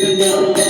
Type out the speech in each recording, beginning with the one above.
Señor.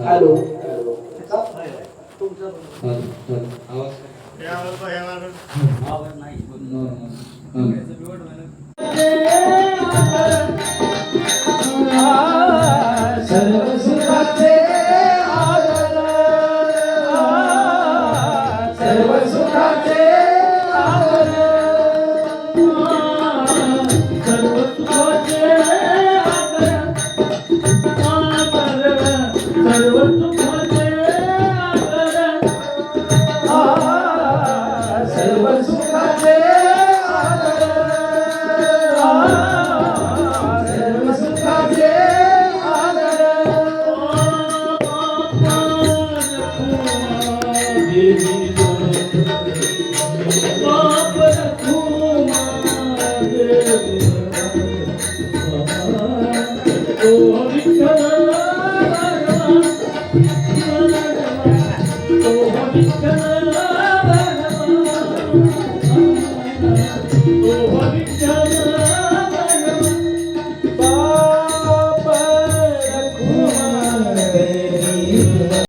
Hello. सर्व Ele